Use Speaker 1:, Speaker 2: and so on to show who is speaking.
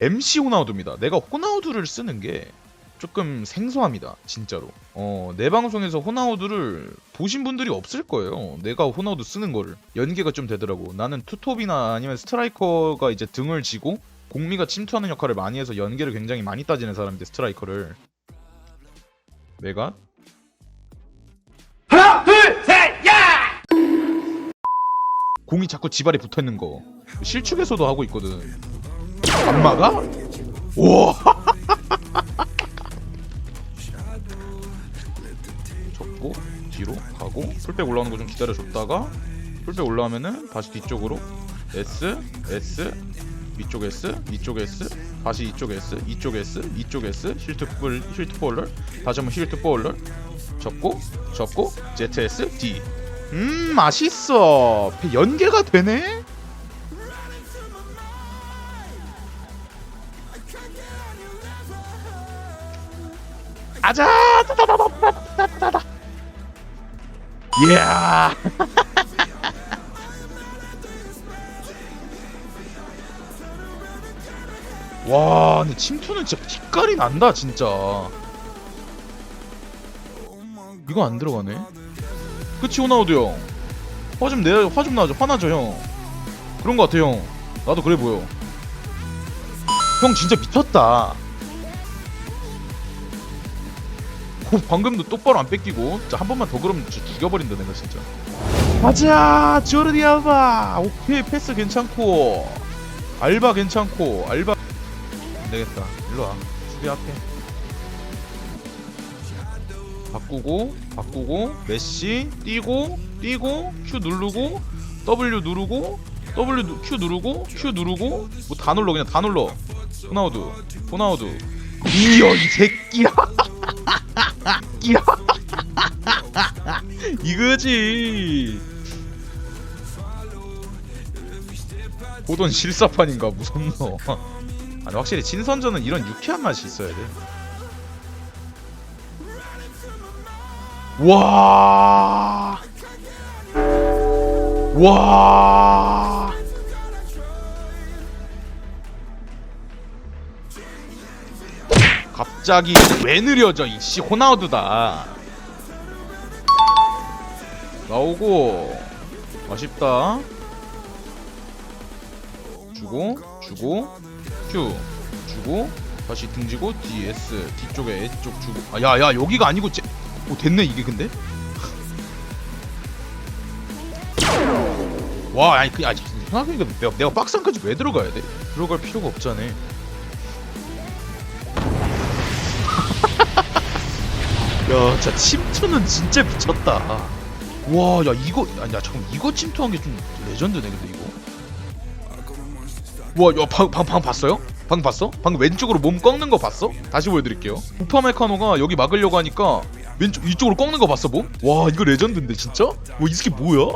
Speaker 1: MC 호나우두입니다. 내가 호나우두를 쓰는 게 조금 생소합니다. 진짜로. 어, 내 방송에서 호나우두를 보신 분들이 없을 거예요. 내가 호나우두 쓰는 거를. 연계가 좀 되더라고. 나는 투톱이나 아니면 스트라이커가 이제 등을 지고 공미가 침투하는 역할을 많이 해서 연계를 굉장히 많이 따지는 사람인데 스트라이커를. 내가
Speaker 2: 하나, 둘, 셋, 야!
Speaker 1: 공이 자꾸 지발에 붙어 있는 거 실축에서도 하고 있거든. 안 막아? 우와! 접고 뒤로 가고 풀백 올라오는 거 좀 기다려 줬다가 풀백 올라오면은 다시 뒤쪽으로 S S 위쪽 S 이쪽 S 다시 이쪽 S 이쪽 S 이쪽 S 힐트 볼 힐트 볼러 다시 한번 힐트 볼러 접고 접고 ZS D. 음 맛있어. 배 연계가 되네 아자 따다다다다다다 이야 와 근데 침투는 진짜 빛깔이 난다 진짜 이거 안 들어가네 그치 호나우드 형. 화 좀 내, 화 좀 나죠. 화나죠 형. 그런 거 같아 형. 나도 그래 보여. 형 진짜 미쳤다. 오, 방금도 똑바로 안 뺏기고. 진짜 한 번만 더 그러면 진짜 죽여버린다 내가 진짜. 가자 조르디 알바. 오케이 패스 괜찮고. 알바 괜찮고. 알바. 안 되겠다. 일로 와. 수비 앞에. 바꾸고 바꾸고 메시 뛰고 뛰고 Q 누르고 W 누르고 W 누, Q 누르고 Q 누르고 뭐 다 눌러 그냥 다 눌러 호나우드 호나우드 이어 이 새끼야. 끼야 이거지. 보던 실사판인가 무섭노 아니 확실히 진선전은 이런 유쾌한 맛이 있어야 돼. 와. 와. 갑자기 왜 느려져 이씨 호나우드다. 나오고 아쉽다. 주고 주고 Q 주고 다시 등지고 DS 뒤쪽에 A쪽 주고 아 야야 여기가 아니고 제... 오 됐네 이게 근데 와 아니 그 아니 생각해보니까 내가, 내가 박스까지 왜 들어가야 돼? 들어갈 필요가 없잖아 야 진짜 침투는 진짜 미쳤다 와 야 이거 아니 야 잠깐 이거 침투한 게 좀 레전드네 근데 이거 와야방방 방 봤어요? 방 봤어? 방금 왼쪽으로 몸 꺾는 거 봤어? 다시 보여드릴게요 우파 메카노가 여기 막으려고 하니까 왼쪽 이쪽으로 꺾는 거 봤어 뭐? 와 이거 레전드인데 진짜? 와이 새끼 뭐야?